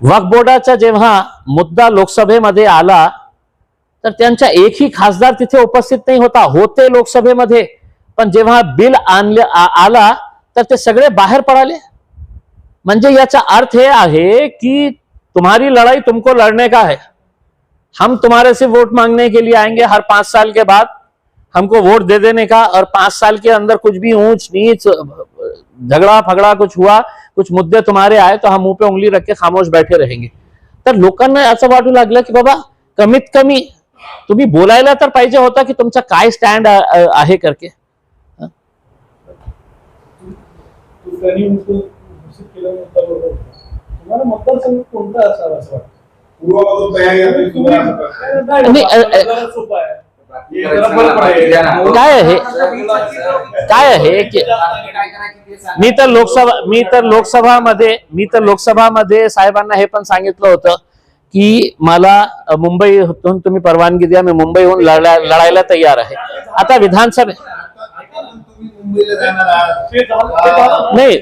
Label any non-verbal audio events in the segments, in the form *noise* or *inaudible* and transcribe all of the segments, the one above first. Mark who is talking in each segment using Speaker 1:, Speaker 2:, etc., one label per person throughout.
Speaker 1: वक्फ बोर्डाचा जेव्हा मुद्दा लोकसभेमध्ये आला तर त्यांच्या एकही खासदार तिथे उपस्थित नाही होता. होते लोकसभेमध्ये पण जेव्हा बिल आणले आला तर ते सगळे बाहेर पडाले. म्हणजे याचा अर्थ हे आहे की तुम्हारी लड़ाई तुमको लड़ने का है? हम तुम्हारे से वोट मांगने के लिए आएंगे हर पांच साल के बाद। हमको वोट दे देने का और पांच साल के अंदर कुछ भी ऊंच नीच झगड़ा फगड़ा कुछ हुआ कुछ मुद्दे तुम्हारे आए तो हम मुंह पे उंगली रख के खामोश बैठे रहेंगे। तर लोकांना असं वाटू लागलं की बाबा कमीत कमी तुम्ही बोलायला तर पाहिजे होता की तुमचा काय स्टँड आहे करके.
Speaker 2: कोणता असावा असं वाटतं?
Speaker 3: हे
Speaker 1: काय आहे काय आहे की मी तर लोकसभा मी तर लोकसभामध्ये मी तर लोकसभामध्ये साहेबांना हे पण सांगितलं होतं की मला मुंबई होतून तुम्ही परवानगी द्या मी मुंबईहून लढा लढायला तयार आहे. आता विधानसभे नाही.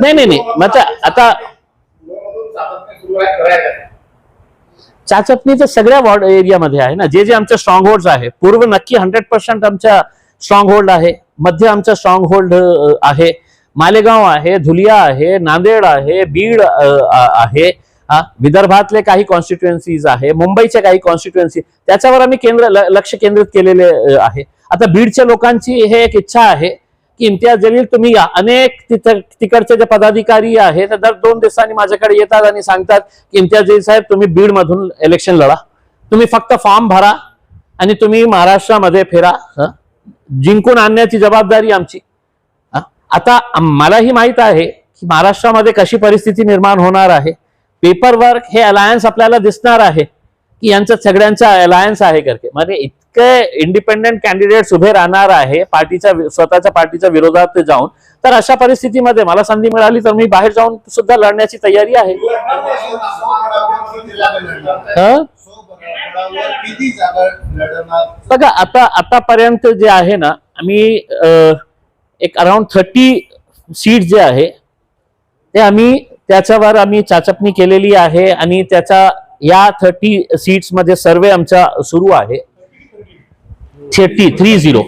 Speaker 1: नाही नाही नाही. मग आता
Speaker 3: पूर्वबाजून
Speaker 1: चाचपणी तर सगळ्या वॉर्ड एरियामध्ये आहे ना. जे जे आमचे स्ट्रॉंग होल्ड आहे. पूर्व नक्की हंड्रेड पर्सेंट आमच्या स्ट्रॉंग होल्ड आहे. मध्य आमचा स्ट्रॉंग होल्ड आहे. मालेगाव आहे धुलिया आहे नांदेड आहे बीड आहे. हा, विदर्भातले काही कॉन्स्टिट्युएन्सीज आहे. मुंबईच्या काही कॉन्स्टिट्युएन्सी त्याच्यावर आम्ही केंद्र ल- लक्ष केंद्रित केलेले आहे. आता बीडच्या लोकांची हे एक इच्छा आहे. की इम्तियाज जलील तुम्ही या. अनेक तिथं तिकडचे जे पदाधिकारी आहेत दर दोन दिवसांनी माझ्याकडे येतात आणि सांगतात की इम्तियाज जलील साहेब तुम्ही बीडमधून इलेक्शन लढा. तुम्ही फक्त फॉर्म भरा आणि तुम्ही महाराष्ट्रामध्ये फिरा. हं? जिंकून आणण्याची जबाबदारी आमची. आता मलाही माहीत आहे की महाराष्ट्रामध्ये कशी परिस्थिती निर्माण होणार आहे. पेपर वर्क हे अलायन्स आपल्याला दिसणार आहे. की यांचं सगळ्यांचा अलायन्स आहे करके म्हणजे इतके इंडिपेंडेंट कॅन्डिडेट्स उभे राहणार आहे पार्टीच्या स्वतःच्या पार्टीच्या विरोधात जाऊन तर अशा परिस्थितीमध्ये मला संधी मिळाली तर मी बाहेर जाऊन सुद्धा लढण्याची तयारी आहे. हं? बघा आता आतापर्यंत जे आहे ना आम्ही एक अराउंड थर्टी सीट जे आहे ते आम्ही त्याच्यावर आम्ही चाचपणी केलेली आहे आणि त्याचा या थर्टी सीट्समध्ये सर्वे आमचा सुरू आहे. Thirty three zero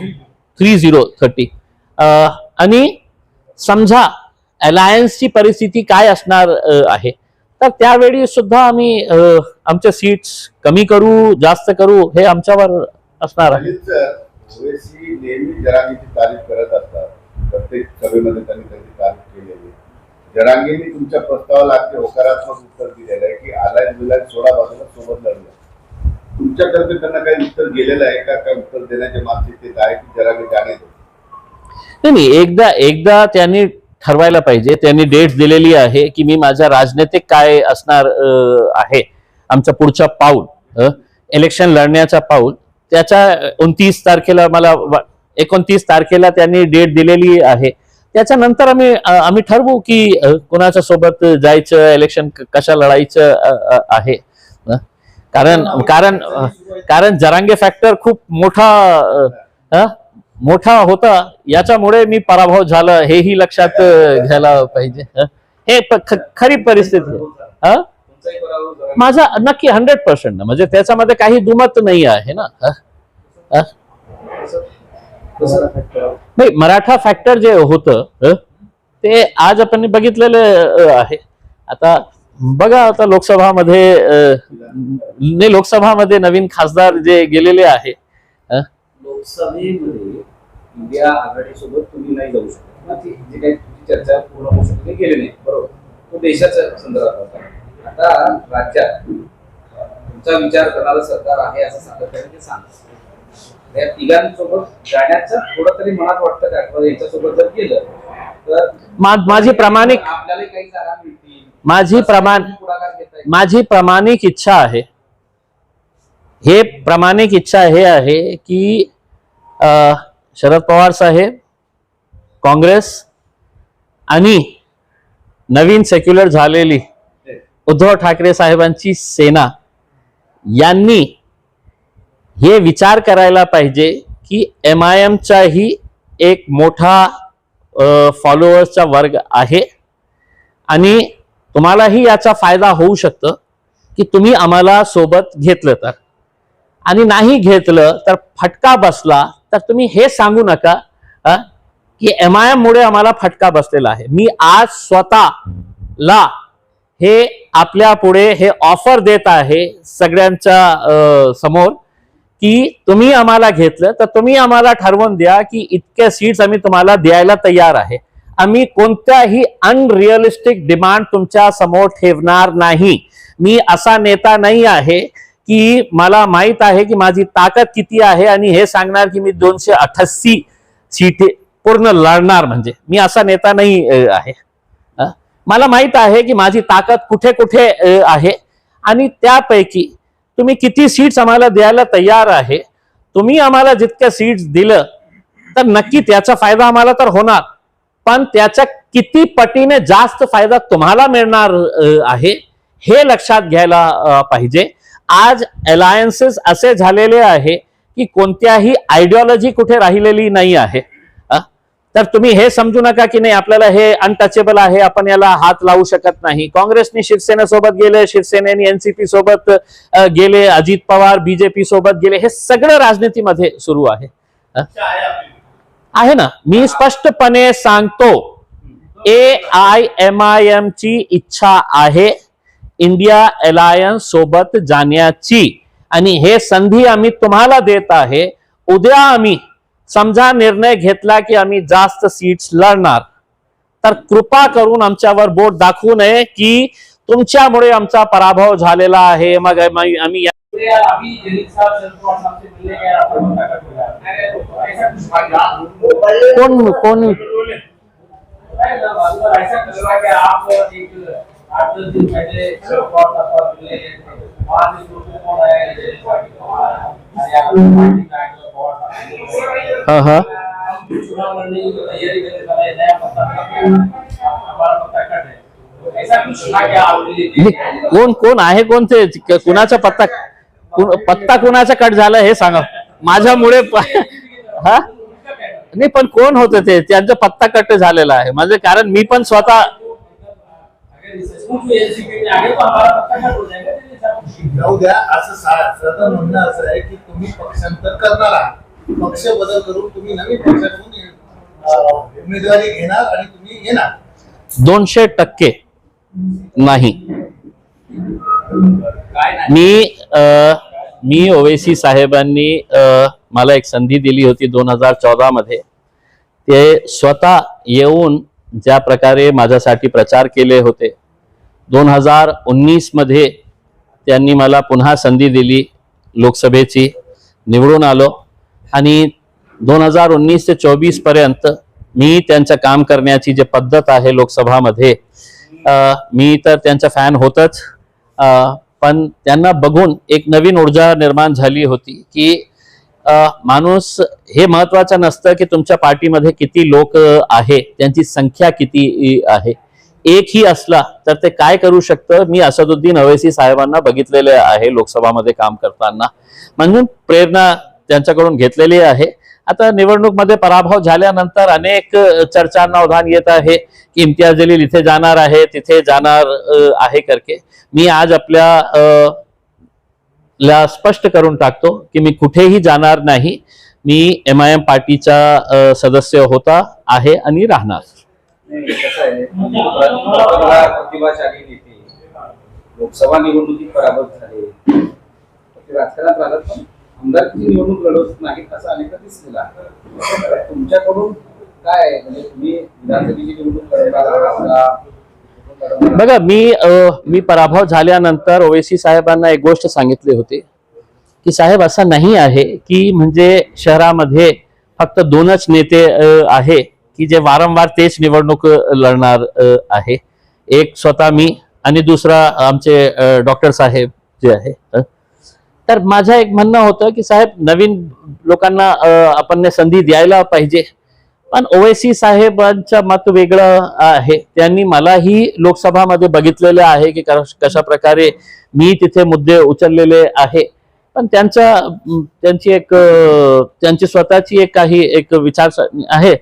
Speaker 1: three zero thirty आणि समजा अलायन्सची परिस्थिती काय असणार आहे? तर त्यावेळी सुद्धा आम्ही आमच्या सीट्स कमी करू जास्त करू हे आमच्यावर असणार आहे.
Speaker 3: ओवेसी नेहमी तारीफ करत असतात. प्रत्येक सभेमध्ये त्यांनी त्यांची तारीफ केली आहे. जरांगींनी तुमच्या प्रस्तावाला अगदी होकारात्मक उत्तर दिलेलं आहे की आलाय बिलाय सोळा बाजूला सोबत लढलं तुमच्यातर्फे त्यांना काही उत्तर गेलेलं आहे का? काय उत्तर देण्याच्या देण्याचे ते काय की जरांगी जाणे
Speaker 1: नाही एकदा एकदा त्यांनी ठरवायला पाहिजे. त्यांनी डेट दिलेली आहे की मी माझ्या राजनैतिक काय असणार आहे आमचा पुढचा पाऊल इलेक्शन लढण्याचा पाऊल त्याच्या उनतीस तारखेला मला एकोणतीस तारखेला त्यांनी डेट दिलेली आहे. त्याच्यानंतर आम्ही आम्ही ठरवू की कुणाच्या कोणाच्या सोबत जायचं इलेक्शन कशा लढायचं आहे. कारण कारण कारण जरांगे फॅक्टर खूप मोठा मोठा होता. याच्यामुळे मी पराभव झाला हेही लक्षात घ्यायला पाहिजे. हं? हे खरी परिस्थिती. माझा नक्की हंड्रेड पर्सेंट म्हणजे त्याच्यामध्ये काही दुमत नाही आहे ना? हं? नाही मराठा फॅक्टर जे होतं? ते आज आपण बघितलेलं आहे. आता बघा आता लोकसभामध्ये नाही लोकसभामध्ये नवीन खासदार जे गेलेले आहे?
Speaker 4: लोकसभेमध्ये इंडिया आघाडीसोबत तुम्ही नाही जाऊ शकत. जी काही चर्चा पूर्ण होऊ शकते गेली नाही बरोबर. तो देशाच्या संदर्भात होता. आता राज्यात तुमचा विचार करणारं सरकार आहे असं सांगत या तिघांसोबत जाण्याचं थोडं तरी मनात वाटतं का? किंवा यांच्यासोबत जर गेलं तर
Speaker 1: मा- माझी प्रामाणिक
Speaker 4: आपल्याला काही जागा मिळतील.
Speaker 1: माझी प्रमाण
Speaker 4: पुढाकार घेता येईल
Speaker 1: माझी प्रामाणिक इच्छा आहे. हे प्रामाणिक इच्छा हे आहे की अ, शरद पवार साहेब काँग्रेस आणि नवीन सेक्युलर झालेली उद्धव ठाकरे साहेबांची सेना यांनी हे विचार करायला पाहिजे की एम आय एमचाही एक मोठा फॉलोअर्सचा वर्ग आहे. आणि तुम्हालाही याचा फायदा होऊ शकतं की तुम्ही आम्हाला सोबत घेतलं तर. आणि नाही घेतलं तर फटका बसला तर तुम्ही हे सांगू नका की एम आय एममुळे आम्हाला फटका बसलेला आहे. मी आज स्वतःला हे आपल्या पुढे हे ऑफर देत आहे सगळ्यांच्या समोर. की तुम्ही आम्हाला घेतलं तर तुम्ही आम्हाला ठरवून द्या की इतक्या सीट्स आम्ही तुम्हाला द्यायला तयार आहे. आम्ही कोणत्याही अनरिअलिस्टिक डिमांड तुमच्यासमोर ठेवणार नाही. मी असा नेता नाही आहे की मला माहीत आहे की माझी ताकद किती आहे आणि हे सांगणार की मी दोनशे अठ्ठासी सीटे पूर्ण लढणार म्हणजे. मी असा नेता नाही आहे. मला माहीत आहे की माझी ताकद कुठे कुठे आहे. आणि त्यापैकी तुम्ही किती सीट्स आम्हाला द्यायला तयार आहे तुम्ही आम्हाला जितक्या सीट्स दिलं तर नक्की त्याचा फायदा आम्हाला तर होणार. पण त्याच्या किती पटीने जास्त फायदा तुम्हाला मिळणार आहे हे लक्षात घ्यायला पाहिजे. आज अलायन्सेस असे झालेले आहे की कोणत्याही आयडिओलॉजी कुठे राहिलेली नाही आहे. तर तुम्ही हे समजू नका की नाही आपल्याला हे अनटचेबल आहे आपण याला हात लावू शकत नाही. काँग्रेसने शिवसेनेसोबत गेले शिवसेनेने एनसीपी सोबत गेले अजित पवार बीजेपी सोबत गेले हे सगळं राजनीतीमध्ये सुरू आहे.
Speaker 2: आहे
Speaker 1: आहे ना? मी स्पष्टपणे सांगतो A I M I M ची इच्छा आहे इंडिया अलायन्स सोबत जाण्याची. आणि हे संधी आम्ही तुम्हाला देत आहे. उद्या आम्ही समजा निर्णय घेतला की आम्ही जास्त सीट्स लढणार. तर कृपा करून आमच्यावर बोट दाखवू नये की तुमच्यामुळे आमचा पराभव झालेला आहे. मग आम्ही कोण कोण?
Speaker 4: आप
Speaker 1: हा हा कोण कोण आहे कोणते? कुणाचा पत्ता पत्ता कुणाचा कट झाला हे सांगा. माझ्यामुळे *laughs* हा? नाही पण कोण होत ते? त्यांचा पत्ता कट झालेला आहे. म्हणजे कारण मी पण स्वतः
Speaker 4: आ
Speaker 2: जाऊ द्या असं सा- साधं म्हणणं असं आहे की तुम्ही पक्षांतर करणार आहात. पक्ष बदल करून तुम्ही नवीन पक्षाकडून अं, उमेदवारी घेणार आणि तुम्ही येणार.
Speaker 1: दोनशे टक्के नाही. मी अ, मी ओवेसी साहेबांनी मला एक संधी दिली होती दोन हजार चौदा मध्ये ते स्वतः येऊन ज्या प्रकारे माझ्यासाठी प्रचार केले होते दोन हजार उन्नीसमध्ये त्यांनी मला पुन्हा संधी दिली लोकसभेची निवडून आलो. आणि दोन हजार उन्नीस ते चोवीसपर्यंत मी त्यांचं काम करण्याची जी पद्धत आहे लोकसभामध्ये मी तर त्यांचा फॅन होतच. पण त्यांना बघून एक नवीन ऊर्जा निर्माण झाली होती की माणूस हे महत्वाचं नसतं की तुमच्या पार्टीमध्ये किती लोक आहे त्यांची संख्या किती आहे. एकही असला तर ते काय करू शकतं? मी असदुद्दीन अवेसी साहेबांना बघितलेले आहे लोकसभामध्ये काम करताना. म्हणून प्रेरणा त्यांच्याकडून घेतलेली आहे. आता निवडणूकमध्ये पराभव झाल्यानंतर अनेक चर्चांना उधाण येत आहे की इम्तियाज जलील इथे जाणार आहे तिथे जाणार आहे करके. मी आज आपल्या अ, ला स्पष्ट करून टाकतो की मी कुठेही जाणार नाही. मी एम आय एम पार्टीचा सदस्य होता आहे आणि राहणार.
Speaker 4: आहे. प्रतिभाशाली नेते. लोकसभा निवडणुकीत पराभूत झाले. राजकारणात राहत पण आमदारची निवडणूक लढवत नाहीत असं अनेकदा दिसलेलं आहे. तुमच्याकडून काय म्हणजे तुम्ही विधानसभेची निवडणूक लढवणार
Speaker 1: बघा मी मी पराभव झाल्यानंतर ओवेसी साहेबांना एक गोष्ट सांगितली होती की साहेब असं नाही आहे की म्हणजे शहरामध्ये फक्त दोनच नेते आहे. की जे वारंवार तेच निवडणूक लढणार आहे. एक स्वतः मी आणि दुसरा आमचे डॉक्टर साहेब जे आहे तर माझं एक म्हणणं होतं की साहेब नवीन लोकांना आपण संधी द्यायला पाहिजे. पण ओवेसी साहेबांचं मत वेगळं आहे. त्यांनी मलाही लोकसभामध्ये बघितलेलं आहे की कश- कशा प्रकारे मी तिथे मुद्दे उचललेले आहे. पण त्यांचा त्यांची एक त्यांची स्वतःची एक काही एक विचार आहे.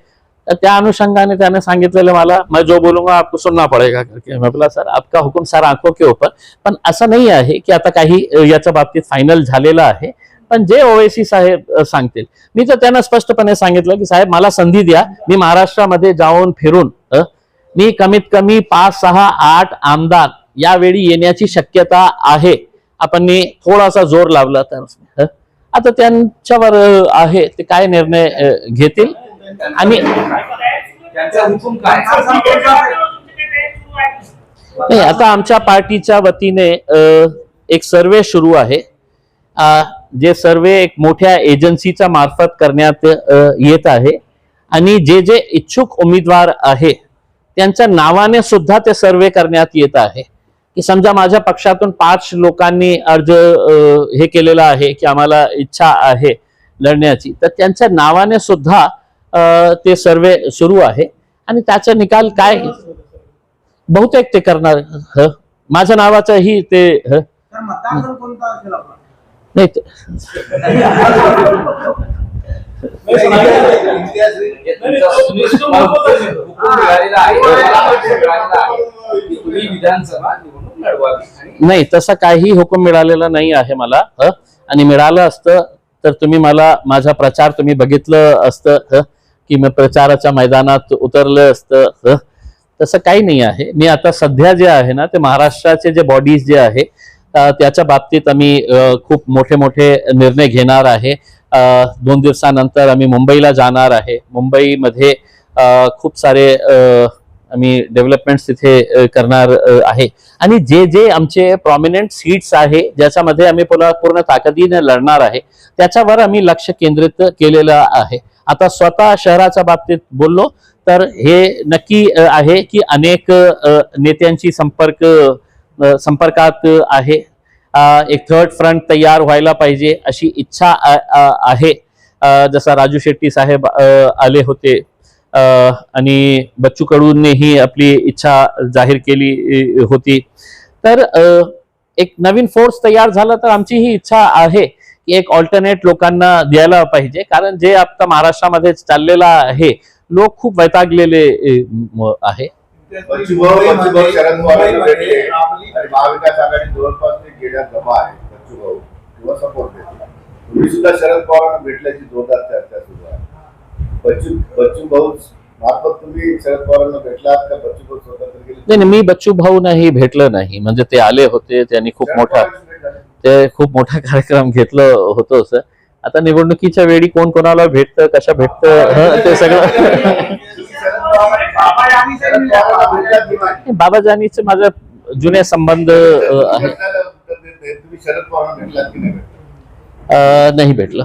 Speaker 1: तर त्या अनुषंगाने त्याने सांगितलेलं मला मैं जो बोलूंगा आपको सुनना पडेगा करके. मैं बोला सर आपका हुकुम सर आंखों के ऊपर. पण असं नाही आहे की आता काही याच्या बाबतीत फायनल झालेलं आहे. पण जे ओवेसी साहेब सांगतील. मी तर त्यांना स्पष्टपणे सांगितलं की साहेब मला संधी द्या. मी महाराष्ट्रामध्ये जाऊन फिरून मी कमीत कमी पाच सहा आठ आमदार यावेळी येण्याची शक्यता आहे. आपण मी थोडासा जोर लावला तर आता त्यांच्यावर आहे ते काय निर्णय घेतील? आणि
Speaker 4: त्यांचा हुकूम काय?
Speaker 1: नाही आता आमच्या पार्टीच्या वतीने एक सर्वे सुरू आहे. जे सर्वे एक मोठ्या एजन्सीच्या मार्फत करण्यात येत आहे. आणि जे जे इच्छुक उमेदवार आहे त्यांच्या नावाने सुद्धा ते सर्वे करण्यात येत आहे. की समजा माझ्या पक्षातून पाच लोकांनी अर्ज हे केलेला आहे की आम्हाला इच्छा आहे लढण्याची तर त्यांच्या नावाने सुद्धा ते सर्वे सुरू आहे. आणि त्याचा निकाल काय? बहुतेक ते करणार ह? माझ्या नावाचंही ते ह? नाही नाही तसा काही हुकूम मिळालेला नाही आहे मला आणि मिळालं असतं तर तुम्ही मला माझा प्रचार तुम्ही बघितलं असतं ह? की मी प्रचाराच्या मैदानात उतरलं असतं तसं काही नाही आहे. मी आता सध्या जे आहे ना ते महाराष्ट्राचे जे बॉडीज जे आहे त्याच्या बाबतीत आम्ही खूप मोठे मोठे निर्णय घेणार आहे. दोन दिवसानंतर आम्ही मुंबईला जाणार आहे. मुंबईमध्ये खूप सारे आम्ही डेव्हलपमेंट्स तिथे करणार आहे. आणि जे जे आमचे प्रॉमिनंट सीट्स आहे ज्याच्यामध्ये आम्ही पुन्हा पूर्ण ताकदीने लढणार आहे त्याच्यावर आम्ही लक्ष केंद्रित केलेलं आहे. आता स्वतः शहराच्या बाबतीत बोललो तर हे नक्की आहे की अनेक नेत्यांची संपर्क संपर्कात आहे. एक थर्ड फ्रंट तयार व्हायला पाहिजे अशी इच्छा आहे. जसा राजू शेट्टी साहेब आले होते आणि बच्चू कडूंनीही आपली इच्छा जाहीर केली होती. तर एक नवीन फोर्स तयार झाला तर आमची ही इच्छा आहे. एक ऑल्टरनेट लोकांना द्यायला पाहिजे. कारण जे आता महाराष्ट्रामध्ये चाललेलं आहे लोक खूप वैतागलेले आहे
Speaker 3: महाविकास आघाडी जवळपास सुद्धा शरद पवारांना भेटल्याची जोरदार चर्चा सुरू आहे. बच्चू बच्चू भाऊ
Speaker 1: नाही नाही, मी बच्चू भाऊ नाही भेटलं नाही. म्हणजे ते आले होते त्यांनी खूप मोठा ते खूप मोठा कार्यक्रम घेतलं होतो सर आता निवडणुकीच्या वेळी कोण कोणाला भेटतं कशा भेटतं ते सगळं.
Speaker 3: तुम्ही शरद
Speaker 1: बाबाजानीचे माझे जुने संबंध आहे.
Speaker 3: नाही.
Speaker 1: भेटलं.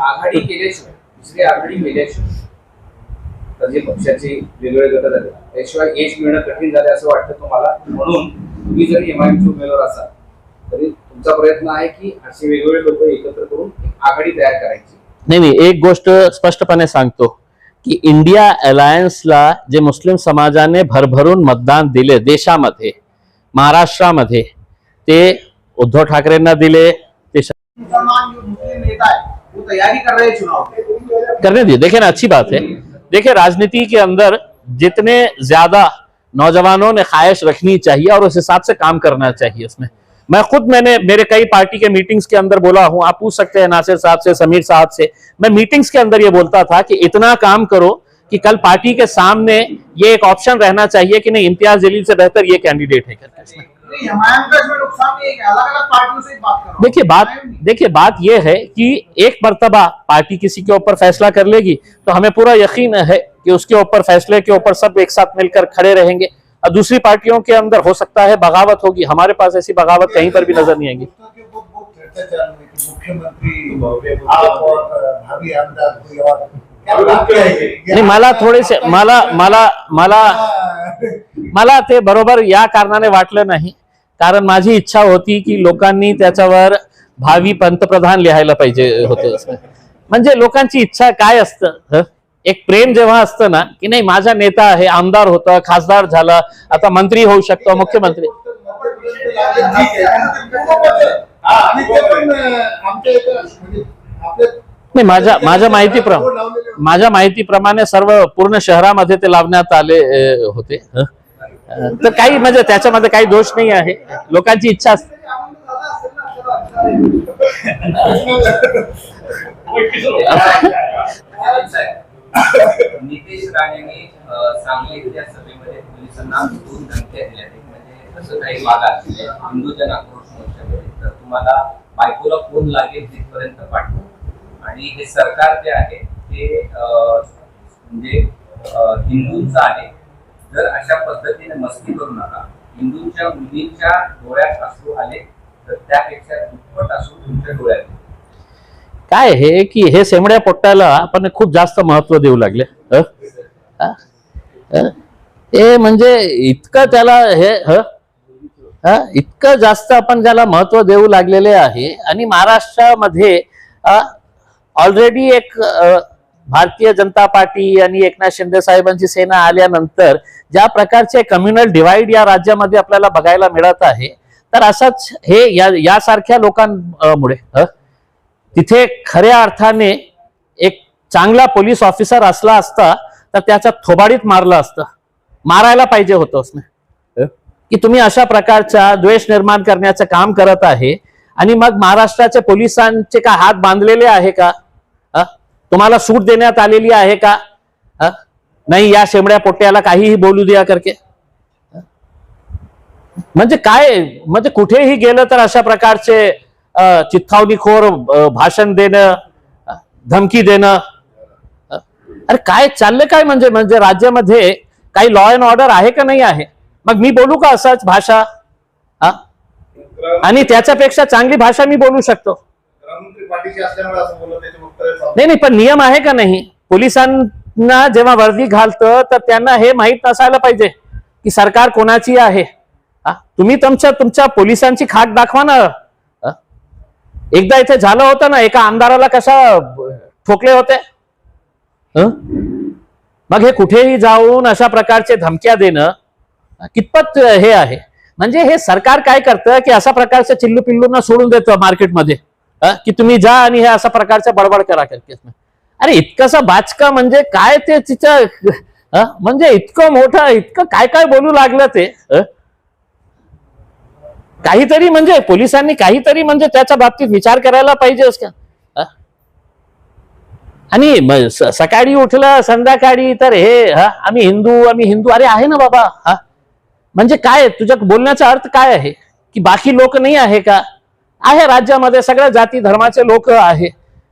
Speaker 4: आघाडी केल्याशिवाय तर जे पक्षाचे वेगवेगळे गट झाले. त्याशिवाय यश मिळणं कठीण झाले असं वाटतं तुम्हाला? म्हणून तुम्ही जरी एमआयएमचे उमेदवार असाल तरी तुमचा प्रयत्न आहे की असे वेगवेगळे लोक एकत्र करून एक आघाडी तयार करायची.
Speaker 1: नाही नाही एक गोष्ट स्पष्टपणे सांगतो की इंडिया अलायन्सला जे मुस्लिम समाजाने भरभरून मतदान दिले देशामध्ये महाराष्ट्रामध्ये ते उद्धव ठाकरेंना दिले ते श-
Speaker 5: मुसलमान जो मुस्लिम नेता वो तैयारी कर रहे चुनाव. की
Speaker 1: करने दिए देखिए ना अच्छी बात है। देखिए, राजनीति के अंदर जितने ज़्यादा नौजवानों ने ख्वाहिश रखनी चाहिए और उस हिसाब से काम करना चाहिए उसमें। मैं खुद मैंने, मेरे कई पार्टी के मीटिंग्स के अंदर बोला हूँ, आप पूछ सकते हैं नासिर साहब से, समीर साहब से। मैं मीटिंग्स के अंदर ये बोलता था कि इतना काम करो कि कल पार्टी के सामने ये एक ऑप्शन रहना चाहिए कि नहीं, इम्तियाज़ जलील से बेहतर ये कैंडिडेट है करके
Speaker 5: से।
Speaker 1: देखिए बात देखिए बात यह है कि एक मर्तबा पार्टी किसी के ऊपर फैसला कर लेगी तो हमें पूरा यकीन है कि उसके ऊपर फैसले के ऊपर सब एक साथ मिलकर खड़े रहेंगे। और दूसरी पार्टियों के अंदर हो सकता है बगावत होगी। हमारे पास ऐसी बगावत कहीं पर भी नज़र नहीं आएगी? नाही मला थोडेसे मला मला मला मला ते बरोबर या कारणाने वाटलं नाही। कारण माझी इच्छा होती की लोकांनी त्याच्यावर भावी पंतप्रधान लिहायला पाहिजे होतं *laughs* म्हणजे लोकांची इच्छा काय असतं? एक प्रेम जेव्हा असतं ना की नाही माझा नेता आहे आमदार होता खासदार झाला आता मंत्री होऊ शकतो मुख्यमंत्री नाही माझ्या माझ्या माहितीप्रमाणे. माझ्या माहितीप्रमाणे सर्व पूर्ण शहरामध्ये ते लावण्यात आले होते तर काही म्हणजे त्याच्यामध्ये काही दोष नाही आहे. लोकांची इच्छा असते.
Speaker 4: नितेश राणेंनी अं, सांगलीतल्या सभेमध्ये पोलिसांना दोन धमक्या दिल्या म्हणजे असं काही मागा म्हणजे हिंदू आक्रोश मोर्चामध्ये. तर तुम्हाला बायकोला फोन लागेल तिथपर्यंत पाठवू. आणि हे सरकार जे आहे ते म्हणजे अं, हिंदूंचं आहे. जर अशा पद्धतीने मस्ती करू नका हिंदूंच्या मुलींच्या डोळ्यात असू आले तर त्यापेक्षा दुप्पट असू तुमच्या डोळ्यात
Speaker 1: काय हे की हे सेमड्या पोट्ट्याला आपण खूप जास्त महत्त्व देऊ लागले हे? म्हणजे इतकं त्याला हे ह? इतकं जास्त आपण ज्याला महत्त्व देऊ लागलेले आहे. आणि महाराष्ट्रामध्ये ऑलरेडी एक अ, भारतीय जनता पार्टी आणि एकनाथ शिंदे साहेबांची सेना आल्यानंतर ज्या प्रकारचे कम्युनल डिवाइड या राज्यामध्ये आपल्याला बघायला मिळत आहे तर असाच हे या यासारख्या लोकांमुळे? तिथे खऱ्या अर्थाने एक चांगला पोलीस ऑफिसर असला असता तर त्याच्या थोबाडीत मारलं असतं मारायला पाहिजे होतं उसने की तुम्ही अशा प्रकारचा द्वेष निर्माण करण्याचं काम करत आहे आणि मग महाराष्ट्राच्या पोलिसांचे का हात बांधलेले आहे का? तुम्हाला सूट देण्यात आलेली आहे का? नाही या शेमड्या पोट्याला काहीही बोलू द्या करके. म्हणजे काय म्हणजे कुठेही गेलं तर अशा प्रकारचे अ, चिथावणीखोर भाषण देणं धमकी देणं अरे काय चाललं काय म्हणजे म्हणजे राज्यामध्ये काही लॉ अँड ऑर्डर आहे का नाही आहे? मग मी बोलू का असंच भाषा? आणि त्याच्यापेक्षा चांगली भाषा मी बोलू शकतो.
Speaker 2: असल्यामुळे असं त्याचे वक्तव्य
Speaker 1: नाही नाही पण नियम आहे का नाही? पोलिसांना जेव्हा वर्दी घालतं तर त्यांना हे माहीत नसायला पाहिजे की सरकार कोणाची आहे. तुम्ही तुमच्या तुमच्या पोलिसांची खाट दाखवा ना. एकदा इथे झालं होतं ना एका आमदाराला कशा ठोकले होते? मग हे कुठेही जाऊन अशा प्रकारचे धमक्या देणं कितपत हे आहे? म्हणजे हे सरकार काय करतं की अशा प्रकारच्या चिल्लू पिल्लूंना सोडून देतं मार्केटमध्ये की तुम्ही जा आणि हे असा प्रकारच्या बडबड करा करके अरे इतकंसा बाचका म्हणजे काय ते तिचं म्हणजे इतकं मोठं इतकं काय काय बोलू लागलं ते काहीतरी म्हणजे पोलिसांनी काहीतरी म्हणजे त्याच्या बाबतीत विचार करायला पाहिजेच का? आणि सकाळी उठलं संध्याकाळी तर हे? आम्ही हिंदू आम्ही हिंदू. अरे आहे ना बाबा हा? म्हणजे काय तुझ्या बोलण्याचा अर्थ काय आहे? की बाकी लोक नाही आहे का? आहे राज्यामध्ये सगळ्या जाती धर्माचे लोक आहे.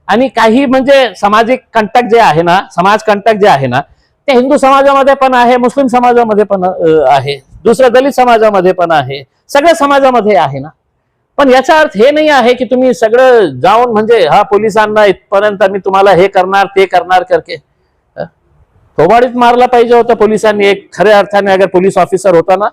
Speaker 1: आणि काही म्हणजे सामाजिक कंटक जे आहे ना समाज कंटक जे आहे ना ते हिंदू समाजामध्ये पण आहे मुस्लिम समाजामध्ये पण आहे. दुसऱ्या दलित समाजामध्ये पण आहे. सगळ्या समाजामध्ये आहे ना. पण याचा अर्थ हे नाही आहे की तुम्ही सगळं जाऊन म्हणजे हा पोलिसांना इथपर्यंत मी तुम्हाला हे करणार ते करणार करके अ? थोबाडीत मारला पाहिजे होतं पोलिसांनी. एक खऱ्या अर्थाने अगर पोलीस ऑफिसर होता ना